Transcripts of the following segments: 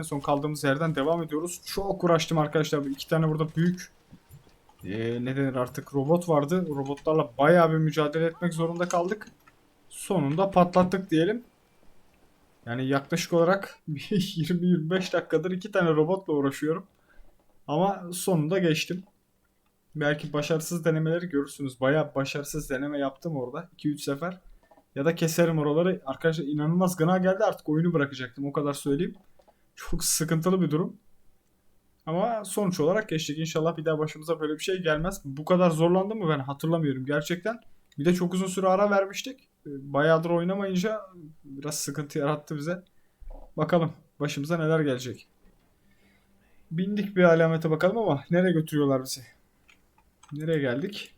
En son kaldığımız yerden devam ediyoruz. Çok uğraştım arkadaşlar. İki tane burada büyük eee ne denir artık robot vardı. Robotlarla bayağı bir mücadele etmek zorunda kaldık. Sonunda patlattık diyelim. Yani yaklaşık olarak 20-25 dakikadır iki tane robotla uğraşıyorum. Ama sonunda geçtim. Belki başarısız denemeleri görürsünüz. Bayağı başarısız deneme yaptım orada. 2-3 sefer. Ya da keserim oraları. Arkadaşlar inanılmaz gına geldi artık oyunu bırakacaktım. O kadar söyleyeyim. Çok sıkıntılı bir durum. Ama sonuç olarak geçtik. İnşallah bir daha başımıza böyle bir şey gelmez. Bu kadar zorlandım mı ben hatırlamıyorum gerçekten. Bir de çok uzun süre ara vermiştik. Ee, Bayağıdır oynamayınca biraz sıkıntı yarattı bize. Bakalım başımıza neler gelecek. Bindik bir alamete bakalım ama nereye götürüyorlar bizi? Nereye geldik?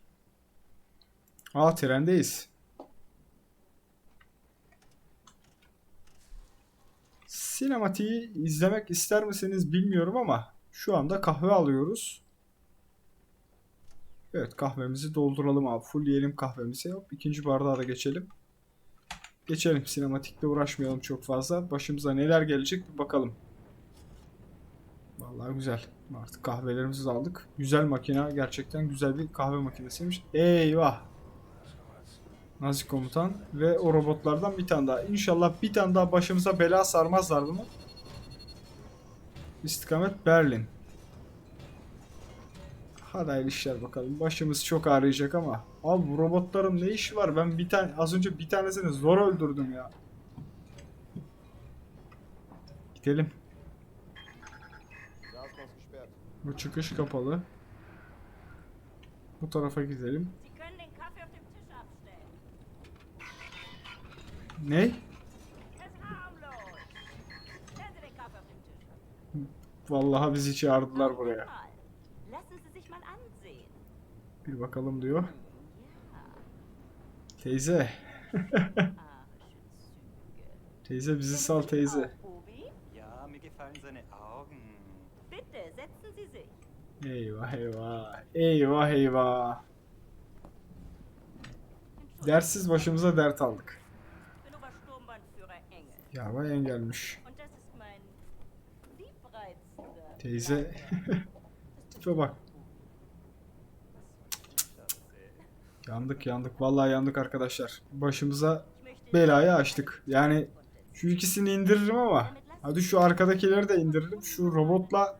Aa trendeyiz. Sinematiği izlemek ister misiniz bilmiyorum ama şu anda kahve alıyoruz. Evet kahvemizi dolduralım abi. Fullleyelim kahvemizi. Hop ikinci bardağa da geçelim. Geçelim sinematikle uğraşmayalım çok fazla. Başımıza neler gelecek bir bakalım. Vallahi güzel. Artık kahvelerimizi aldık. Güzel makine. Gerçekten güzel bir kahve makinesiymiş. Eyvah. Nazi komutan ve o robotlardan bir tane daha. İnşallah bir tane daha başımıza bela sarmazlar bunu. İstikamet Berlin. Hadi hayırlı işler bakalım. Başımız çok ağrıyacak ama. Abi bu robotların ne işi var? Ben bir tane az önce bir tanesini zor öldürdüm ya. Gidelim. Bu çıkış kapalı. Bu tarafa gidelim. Tisch. Vallahi bizi çağırdılar buraya. Bir bakalım diyor. Teyze. Züge. Teyze bizi sal teyze. Eyvah eyvah. Eyvah eyvah. Dersiz başımıza dert aldık. İch bin Obersturmbannführer Engel. Ya vay engelmiş. Und das ist mein liebreizender... Teyze. Tipe bak. Yandık yandık. Vallahi yandık arkadaşlar. Başımıza belayı açtık. Yani şu ikisini indiririm ama hadi şu arkadakileri de indiririm. Şu robotla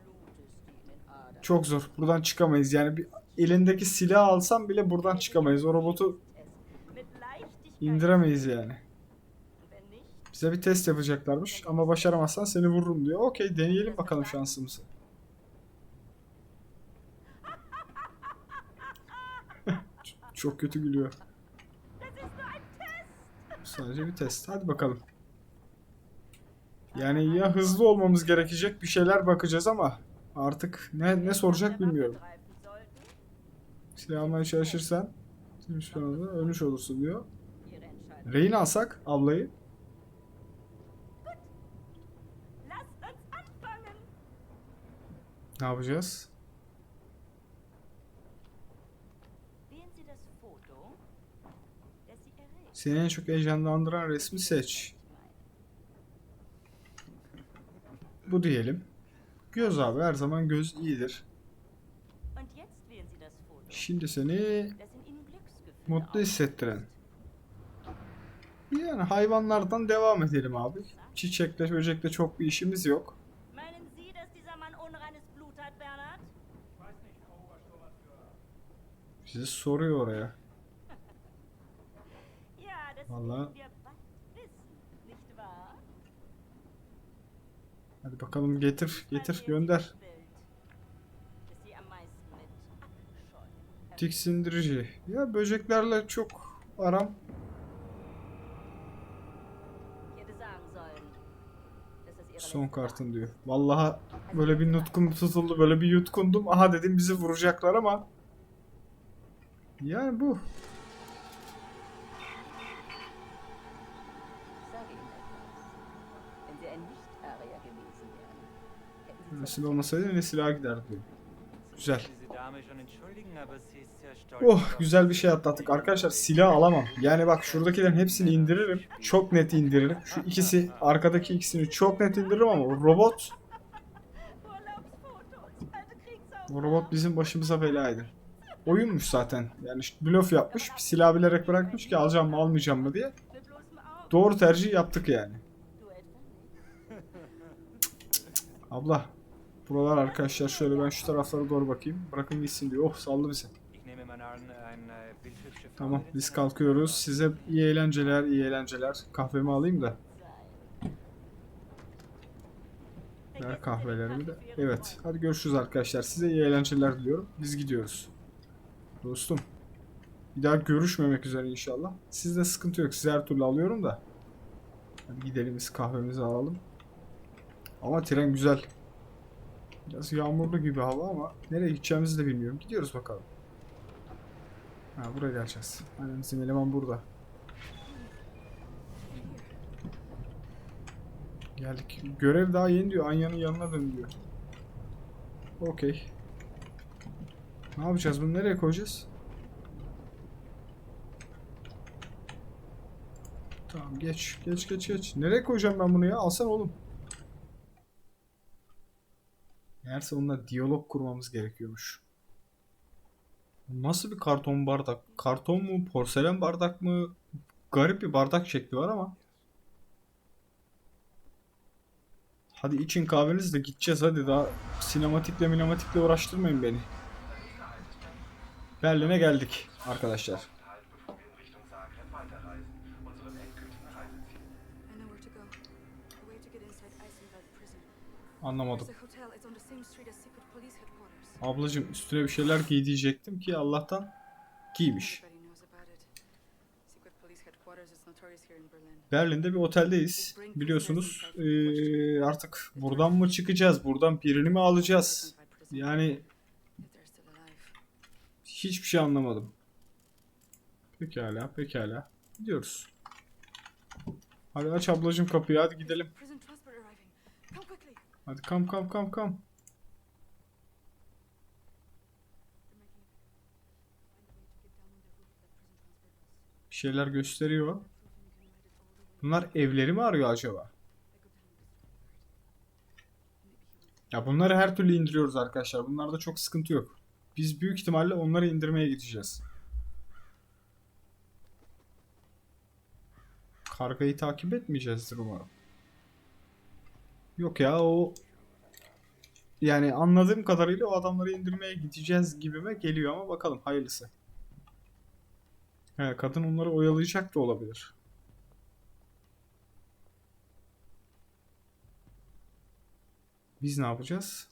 çok zor. Buradan çıkamayız. Yani bir elindeki silah alsam bile buradan çıkamayız. O robotu indiremeyiz yani. Bize bir test yapacaklarmış ama başaramazsan seni vururum diyor. Okey deneyelim bakalım şansımızı. Çok kötü gülüyor. Sadece bir test. Hadi bakalım. Yani ya hızlı olmamız gerekecek bir şeyler bakacağız ama artık ne ne soracak bilmiyorum. Silah almaya çalışırsan ölmüş olursun diyor. Rehin alsak ablayı. Ne yapacağız? Seni en çok heyecanlandıran resmi seç. Bu diyelim. Göz abi her zaman göz iyidir. Şimdi seni mutlu hissettiren. Yani hayvanlardan devam edelim abi. Çiçekle böcekle çok bir işimiz yok. Bald wissen, nicht wahr? Hadi bakalım getir, getir, gönder. Tiksindirici. Ya böceklerle çok aram. Son kartın diyor. Vallahi böyle bir nutkum tutuldu, böyle bir yutkundum. Aha dedim bizi vuracaklar ama. Yani bu. Nasıl olmasaydı yine silaha giderdi. Güzel. Oh güzel bir şey atlattık. Arkadaşlar silah alamam. Yani bak şuradakilerin hepsini indiririm. Çok net indiririm. Şu ikisi arkadaki ikisini çok net indiririm ama robot bu robot bizim başımıza belaydı. Oyunmuş zaten. Yani işte blöf yapmış. Bir silah bilerek bırakmış ki alacağım mı almayacağım mı diye. Doğru tercih yaptık yani. Abla. Buralar arkadaşlar şöyle ben şu taraflara doğru bakayım. Bırakın gitsin diyor. Oh saldı bizi. Tamam biz kalkıyoruz. Size iyi eğlenceler, iyi eğlenceler. Kahvemi alayım da. Ver kahvelerimi de. Evet. Hadi görüşürüz arkadaşlar. Size iyi eğlenceler diliyorum. Biz gidiyoruz. Dostum. Bir daha görüşmemek üzere inşallah. Sizde sıkıntı yok. Sizi her türlü alıyorum da. Hadi gidelim biz kahvemizi alalım. Ama tren güzel. Biraz yağmurlu gibi hava ama nereye gideceğimizi de bilmiyorum. Gidiyoruz bakalım. Ha buraya geleceğiz. Aynen bizim eleman burada. Geldik. Görev daha yeni diyor. Anya'nın yanına dön diyor. Okey. Ne yapacağız? Bunu nereye koyacağız? Tamam geç. Geç geç geç. Nereye koyacağım ben bunu ya? Alsana oğlum. Meğerse onunla diyalog kurmamız gerekiyormuş. Nasıl bir karton bardak? Karton mu? Porselen bardak mı? Garip bir bardak şekli var ama. Hadi için kahvenizi de gideceğiz hadi daha sinematikle minematikle uğraştırmayın beni. Berlin'e geldik arkadaşlar. Anlamadım. Ablacım üstüne bir şeyler giy diyecektim ki Allah'tan giymiş. Berlin'de bir oteldeyiz. Biliyorsunuz eee, artık buradan mı çıkacağız? Buradan birini mi alacağız? Yani hiçbir şey anlamadım. Pekala, pekala. Gidiyoruz. Hadi aç ablacım kapıyı hadi gidelim. Hadi kam kam kam kam. Bir şeyler gösteriyor. Bunlar evleri mi arıyor acaba? Ya bunları her türlü indiriyoruz arkadaşlar. Bunlarda çok sıkıntı yok. Biz büyük ihtimalle onları indirmeye gideceğiz. Kargayı takip etmeyeceğizdir umarım. Yok ya o yani anladığım kadarıyla o adamları indirmeye gideceğiz gibime geliyor ama bakalım hayırlısı. He, kadın onları oyalayacak da olabilir. Biz ne yapacağız?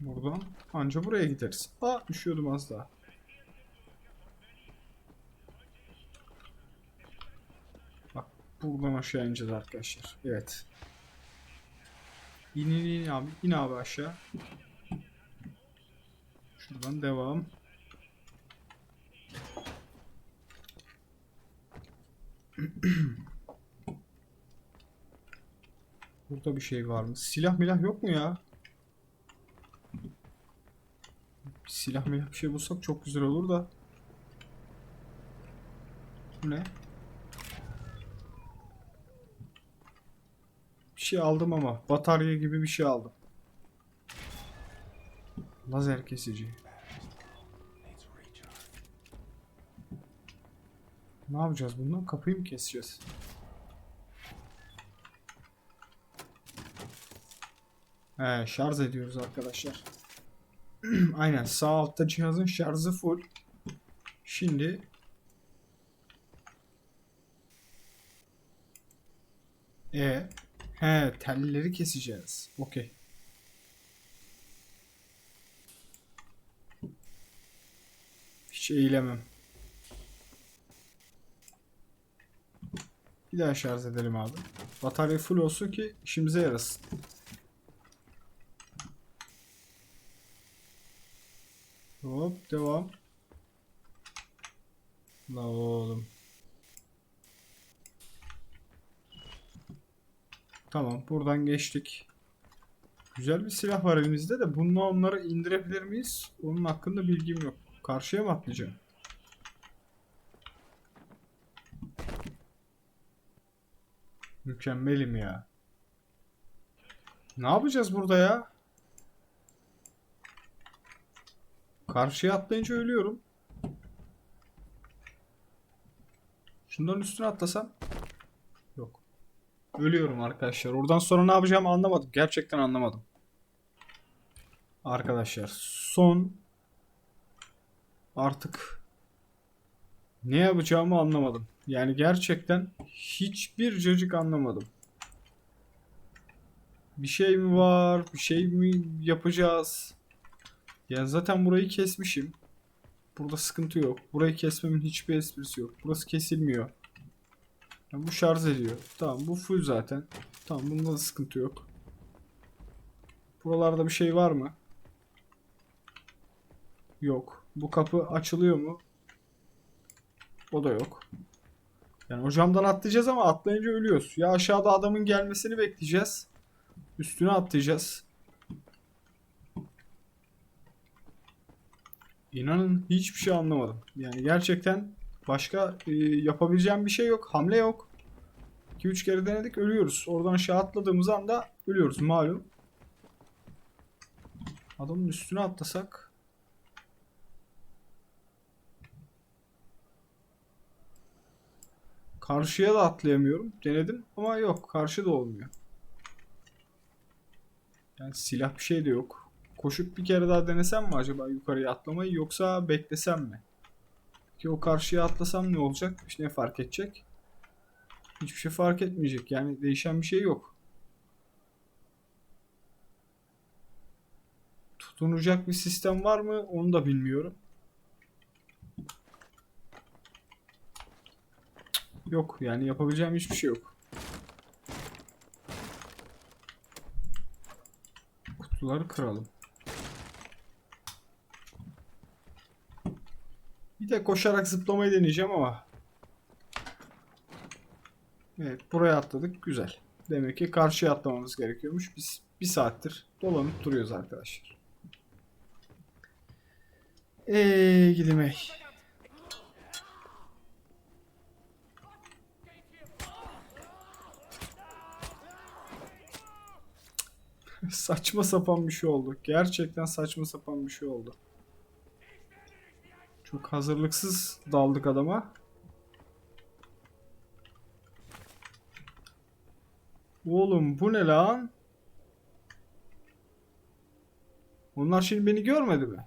Buradan anca buraya gideriz. Aa düşüyordum az daha. Bak buradan aşağı ineceğiz arkadaşlar. Evet. İn in in abi. İn abi aşağı. Şuradan devam. Burada bir şey var mı? Silah milah yok mu ya? Bir silah milah bir şey bulsak çok güzel olur da. Bu ne? Bir şey aldım ama. Batarya gibi bir şey aldım. Lazer kesici. Ne yapacağız bundan? Kapıyı mı keseceğiz? He, şarj ediyoruz arkadaşlar. Aynen sağ altta cihazın şarjı full. Şimdi E he telleri keseceğiz. Okey. Hiç eğilemem. Bir daha şarj edelim abi. Batarya full olsun ki işimize yarasın. Hop devam. La oğlum. Tamam buradan geçtik. Güzel bir silah var elimizde de bununla onları indirebilir miyiz? Onun hakkında bilgim yok. Karşıya mı atlayacağım? Mükemmelim ya. Ne yapacağız burada ya? Karşıya atlayınca ölüyorum. Şunların üstüne atlasam. Yok. Ölüyorum arkadaşlar. Oradan sonra ne yapacağımı anlamadım. Gerçekten anlamadım. Arkadaşlar son artık ne yapacağımı anlamadım. Yani gerçekten hiçbir cacık anlamadım. Bir şey mi var? Bir şey mi yapacağız? Ya zaten burayı kesmişim. Burada sıkıntı yok. Burayı kesmemin hiçbir esprisi yok. Burası kesilmiyor. Ya bu şarj ediyor. Tamam bu full zaten. Tamam bunda da sıkıntı yok. Buralarda bir şey var mı? Yok. Bu kapı açılıyor mu? O da yok. Yani o camdan atlayacağız ama atlayınca ölüyoruz. Ya aşağıda adamın gelmesini bekleyeceğiz. Üstüne atlayacağız. İnanın hiçbir şey anlamadım. Yani gerçekten başka e, yapabileceğim bir şey yok. Hamle yok. 2-3 kere denedik ölüyoruz. Oradan aşağı atladığımız anda ölüyoruz malum. Adamın üstüne atlasak. Karşıya da atlayamıyorum. Denedim ama yok. Karşı da olmuyor. Yani silah bir şey de yok. Koşup bir kere daha denesem mi acaba yukarıya atlamayı yoksa beklesem mi? Ki o karşıya atlasam ne olacak? İşte ne fark edecek? Hiçbir şey fark etmeyecek. Yani değişen bir şey yok. Tutunacak bir sistem var mı? Onu da bilmiyorum. Yok yani yapabileceğim hiçbir şey yok. Kutuları kıralım. Bir de koşarak zıplamayı deneyeceğim ama. Evet buraya atladık. Güzel. Demek ki karşıya atlamamız gerekiyormuş. Biz bir saattir dolanıp duruyoruz arkadaşlar. Eee gidim ey. saçma sapan bir şey oldu. Gerçekten saçma sapan bir şey oldu. Çok hazırlıksız daldık adama. Oğlum bu ne lan? Onlar şimdi beni görmedi mi?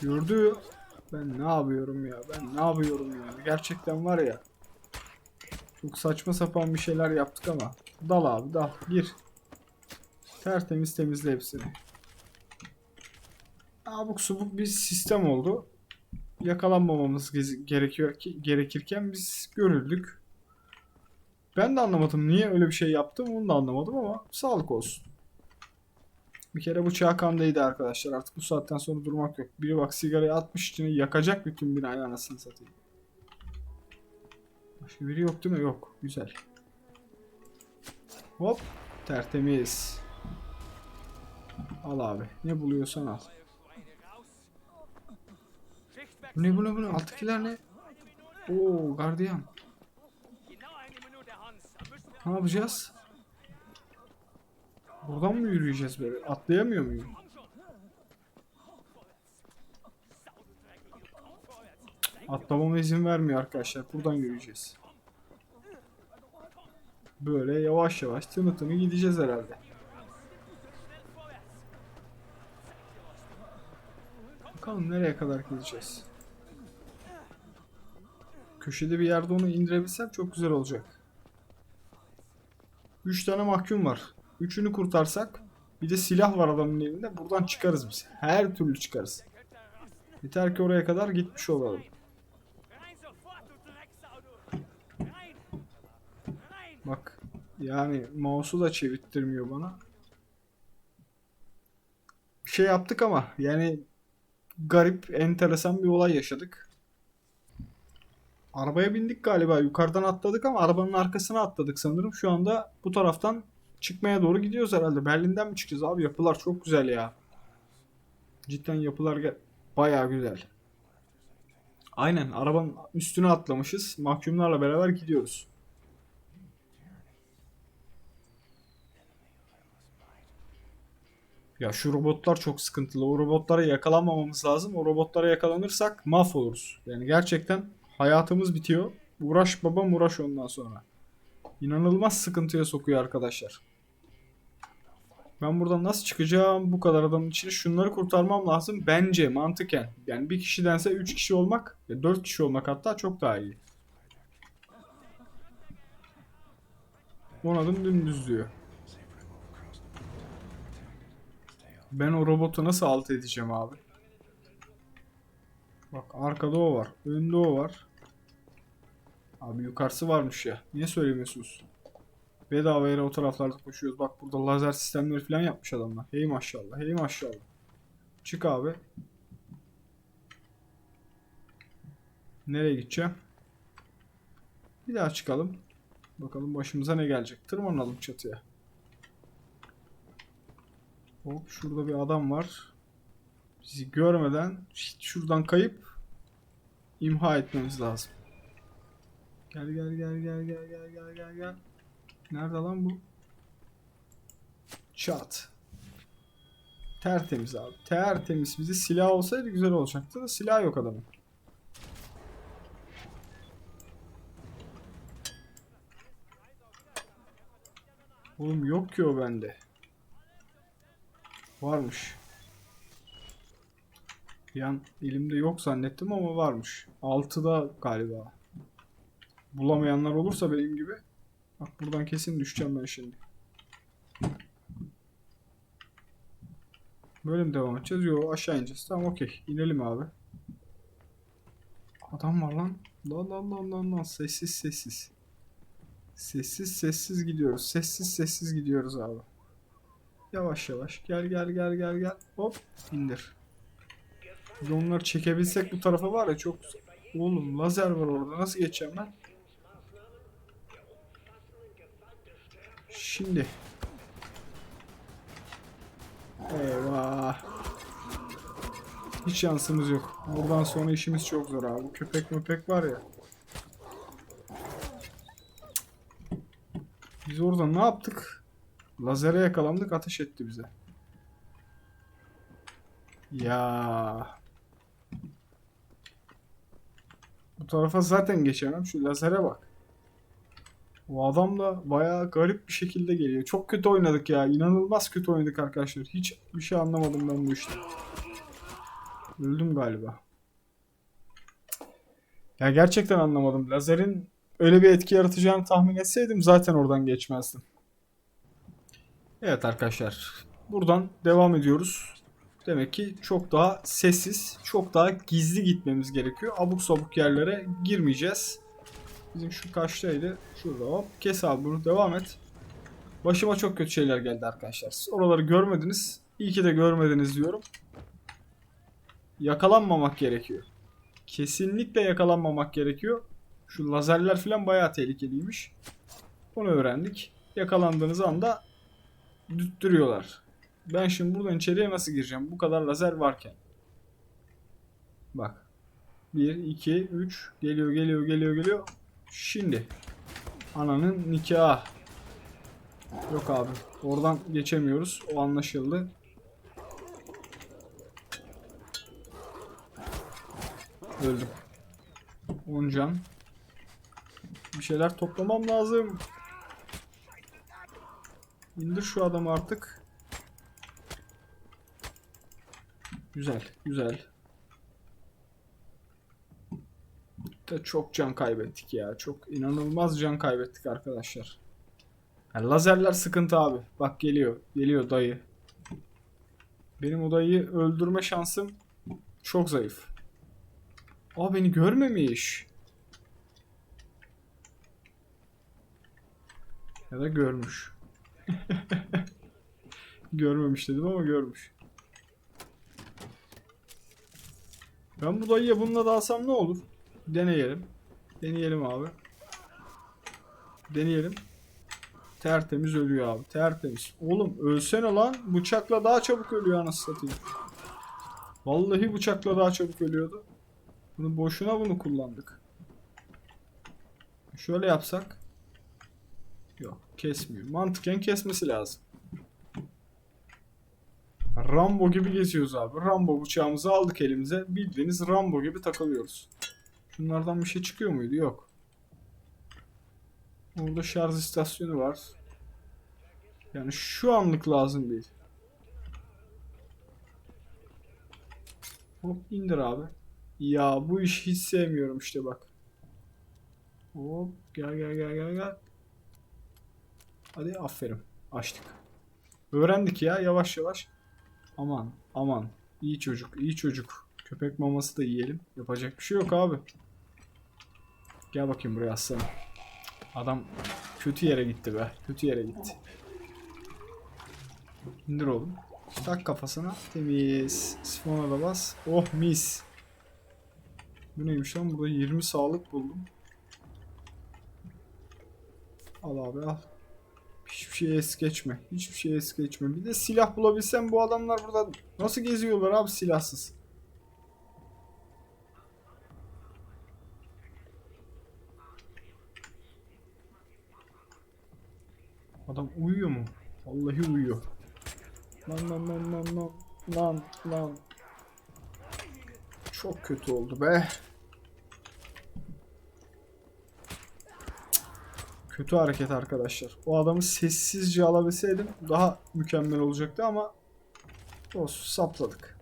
Gördü. Ben ne yapıyorum ya? Ben ne yapıyorum ya? Gerçekten var ya. Çok saçma sapan bir şeyler yaptık ama. Dal abi dal. Gir. Tertemiz temizle hepsini. Abuk subuk bir sistem oldu. Yakalanmamamız gerekiyor ki gerekirken biz görüldük. Ben de anlamadım niye öyle bir şey yaptım onu da anlamadım ama sağlık olsun. Bir kere bıçağı kandaydı arkadaşlar artık bu saatten sonra durmak yok. Biri bak sigarayı atmış içine yakacak bütün binayı anasını satayım. Başka biri yok değil mi? Yok. Güzel. Hop. Tertemiz. Al abi. Ne buluyorsan al. Bu ne bu ne bu ne? Alttakiler ne? Oo gardiyan. Ne yapacağız? Buradan mı yürüyeceğiz böyle? Atlayamıyor muyum? Atlamama izin vermiyor arkadaşlar. Buradan yürüyeceğiz. Böyle yavaş yavaş tını tını gideceğiz herhalde. Bakalım nereye kadar gideceğiz. Köşede bir yerde onu indirebilsem çok güzel olacak. 3 tane mahkum var. Üçünü kurtarsak bir de silah var adamın elinde. Buradan çıkarız biz. Her türlü çıkarız. Yeter ki oraya kadar gitmiş olalım. Bak yani mouse'u da çevirttirmiyor bana. Bir şey yaptık ama yani garip, enteresan bir olay yaşadık. Arabaya bindik galiba. Yukarıdan atladık ama arabanın arkasına atladık sanırım. Şu anda bu taraftan çıkmaya doğru gidiyoruz herhalde. Berlin'den mi çıkacağız abi? Yapılar çok güzel ya. Cidden yapılar bayağı güzel. Aynen arabanın üstüne atlamışız. Mahkumlarla beraber gidiyoruz. Ya şu robotlar çok sıkıntılı. O robotlara yakalanmamamız lazım. O robotlara yakalanırsak mahvoluruz. Yani gerçekten hayatımız bitiyor. Uğraş babam uğraş ondan sonra. İnanılmaz sıkıntıya sokuyor arkadaşlar. Ben buradan nasıl çıkacağım bu kadar adamın içine? Şunları kurtarmam lazım. Bence mantıken. Yani bir kişidense 3 kişi olmak, 4 kişi olmak hatta çok daha iyi. 10 adım dümdüz diyor. Ben o robotu nasıl alt edeceğim abi? Bak arkada o var. Önde o var. Abi yukarısı varmış ya. Niye söylemiyorsunuz? Bedava yere o taraflarda koşuyoruz. Bak burada lazer sistemleri falan yapmış adamlar. Hey maşallah. Hey maşallah. Çık abi. Nereye gideceğim? Bir daha çıkalım. Bakalım başımıza ne gelecek. Tırmanalım çatıya. Hop şurada bir adam var. Bizi görmeden şuradan kayıp imha etmemiz lazım. Gel gel gel gel gel gel gel gel gel. Nerede lan bu? Çat. Tertemiz abi. Tertemiz. Bize silah olsaydı güzel olacaktı da silah yok adamın. Oğlum yok ki o bende. Varmış. Bir elimde yok zannettim ama varmış. 6'da galiba. Bulamayanlar olursa benim gibi. Bak buradan kesin düşeceğim ben şimdi. Böyle mi devam edeceğiz? Yok aşağı ineceğiz. Tamam okey. İnelim abi. Adam var lan. Lan lan lan lan lan. Sessiz sessiz. Sessiz sessiz gidiyoruz. Sessiz sessiz gidiyoruz abi. Yavaş yavaş. Gel gel gel gel gel. Hop indir. Biz onları çekebilsek bu tarafa var ya çok. Oğlum lazer var orada. Nasıl geçeceğim ben? Şimdi. Eyvah. Hiç şansımız yok. Buradan sonra işimiz çok zor abi. Bu köpek möpek var ya. Biz orada ne yaptık? Lazere yakalandık ateş etti bize. Ya. Bu tarafa zaten geçemem. Şu lazere bak. O adam da bayağı garip bir şekilde geliyor. Çok kötü oynadık ya. İnanılmaz kötü oynadık arkadaşlar. Hiç bir şey anlamadım ben bu işte. Öldüm galiba. Ya gerçekten anlamadım. Lazerin öyle bir etki yaratacağını tahmin etseydim zaten oradan geçmezdim. Evet arkadaşlar. Buradan devam ediyoruz. Demek ki çok daha sessiz, çok daha gizli gitmemiz gerekiyor. Abuk sabuk yerlere girmeyeceğiz. Bizim şu kaçtaydı? Şurada hop. Kes abi bunu. Devam et. Başıma çok kötü şeyler geldi arkadaşlar. Siz oraları görmediniz. İyi ki de görmediniz diyorum. Yakalanmamak gerekiyor. Kesinlikle yakalanmamak gerekiyor. Şu lazerler falan bayağı tehlikeliymiş. Onu öğrendik. Yakalandığınız anda düttürüyorlar. Ben şimdi buradan içeriye nasıl gireceğim? Bu kadar lazer varken. Bak. 1, 2, 3. Geliyor, geliyor, geliyor, geliyor. Şimdi. Ananın nikahı. Yok abi. Oradan geçemiyoruz. O anlaşıldı. Öldüm. 10 can. Bir şeyler toplamam lazım. İndir şu adamı artık. Güzel, güzel. De çok can kaybettik ya. Çok inanılmaz can kaybettik arkadaşlar. Ya lazerler sıkıntı abi. Bak geliyor. Geliyor dayı. Benim o dayıyı öldürme şansım çok zayıf. Aa beni görmemiş. Ya da görmüş. Görmemiş dedim ama görmüş. Ben bu dayıya bununla dalsam ne olur? Deneyelim. Deneyelim abi. Deneyelim. Tertemiz ölüyor abi. Tertemiz. Oğlum ölsene lan. Bıçakla daha çabuk ölüyor anasını satayım. Vallahi bıçakla daha çabuk ölüyordu. Bunu boşuna bunu kullandık. Şöyle yapsak. Yok kesmiyor. Mantıken kesmesi lazım. Rambo gibi geziyoruz abi. Rambo bıçağımızı aldık elimize. Bildiğiniz Rambo gibi takılıyoruz. Şunlardan bir şey çıkıyor muydu? Yok. Orada şarj istasyonu var. Yani şu anlık lazım değil. Hop indir abi. Ya bu işi hiç sevmiyorum işte bak. Hop gel gel gel gel gel. Hadi aferin. Açtık. Öğrendik ya yavaş yavaş. Aman aman. İyi çocuk iyi çocuk. Köpek maması da yiyelim. Yapacak bir şey yok abi. Gel bakayım buraya aslanım. Adam kötü yere gitti be. Kötü yere gitti. İndir oğlum. Tak kafasına. Temiz. Sifona da bas. Oh mis. Bu neymiş lan? Burada 20 sağlık buldum. Al abi al. Hiçbir şey es geçme. Hiçbir şey es geçme. Bir de silah bulabilsem bu adamlar burada nasıl geziyorlar abi silahsız? Adam uyuyor mu? Vallahi uyuyor. Lan lan lan lan lan lan lan. Çok kötü oldu be. Kötü hareket arkadaşlar. O adamı sessizce alabilseydim daha mükemmel olacaktı ama olsun sapladık.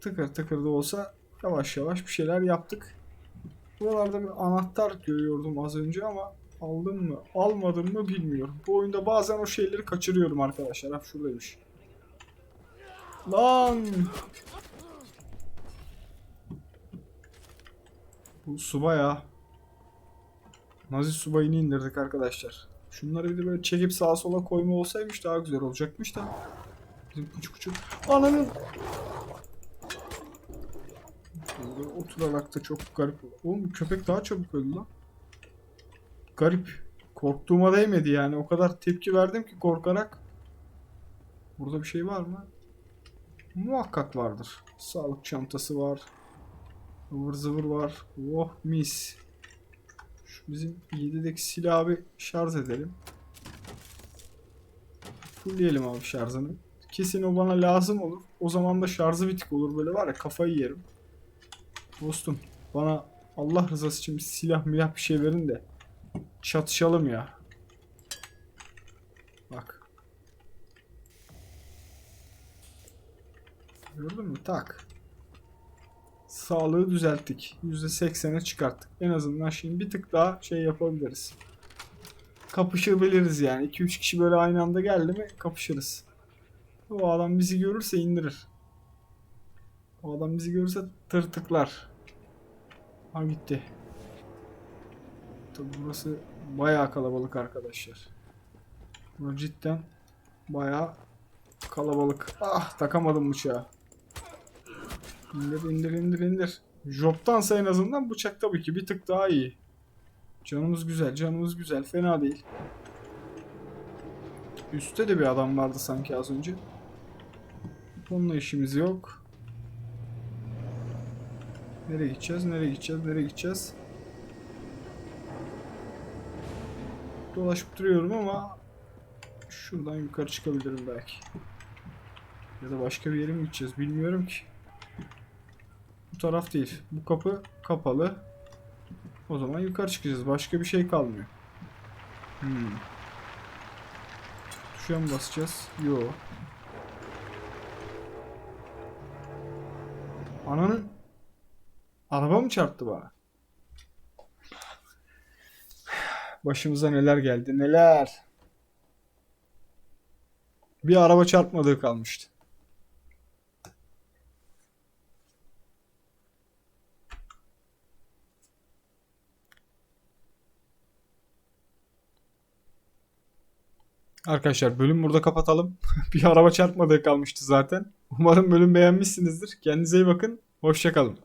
Tıkır tıkır da olsa yavaş yavaş bir şeyler yaptık. Buralarda bir anahtar görüyordum az önce ama aldım mı almadım mı bilmiyorum. Bu oyunda bazen o şeyleri kaçırıyorum arkadaşlar. Hep şuradaymış. Lan! Bu subay ya. Nazi subayını indirdik arkadaşlar. Şunları bir de böyle çekip sağa sola koyma olsaymış daha güzel olacakmış da. Bizim küçük küçük. Ananın! Oturarak da çok garip. Oğlum köpek daha çabuk öldü lan. Garip. Korktuğuma değmedi yani. O kadar tepki verdim ki korkarak. Burada bir şey var mı? Muhakkak vardır. Sağlık çantası var. Ivır zıvır var. Oh mis. Şu bizim 7'deki silahı bir şarj edelim. Fullleyelim abi şarjını. Kesin o bana lazım olur. O zaman da şarjı bitik olur böyle var ya kafayı yerim. Dostum bana Allah rızası için bir silah milah bir şey verin de çatışalım ya. Bak. Gördün mü? Tak. Sağlığı düzelttik. %80'e çıkarttık. En azından şimdi bir tık daha şey yapabiliriz. Kapışabiliriz yani. 2-3 kişi böyle aynı anda geldi mi kapışırız. O adam bizi görürse indirir. O adam bizi görürse tırtıklar. Ha gitti. Tabi burası bayağı kalabalık arkadaşlar. Burası cidden bayağı kalabalık. Ah takamadım bıçağı. İndir indir indir indir. Job'tansa en azından bıçak tabii ki bir tık daha iyi. Canımız güzel canımız güzel fena değil. Üstte de bir adam vardı sanki az önce. Onunla işimiz yok. Nereye gideceğiz? Nereye gideceğiz? Nereye gideceğiz? Dolaşıp duruyorum ama şuradan yukarı çıkabilirim belki. Ya da başka bir yere mi gideceğiz bilmiyorum ki. Bu taraf değil. Bu kapı kapalı. O zaman yukarı çıkacağız. Başka bir şey kalmıyor. Hmm. Tuşa mı basacağız? Yo. Ananın araba mı çarptı bana? Başımıza neler geldi neler. Bir araba çarpmadığı kalmıştı. Arkadaşlar bölüm burada kapatalım. bir araba çarpmadığı kalmıştı zaten. Umarım bölüm beğenmişsinizdir. Kendinize iyi bakın. Hoşçakalın.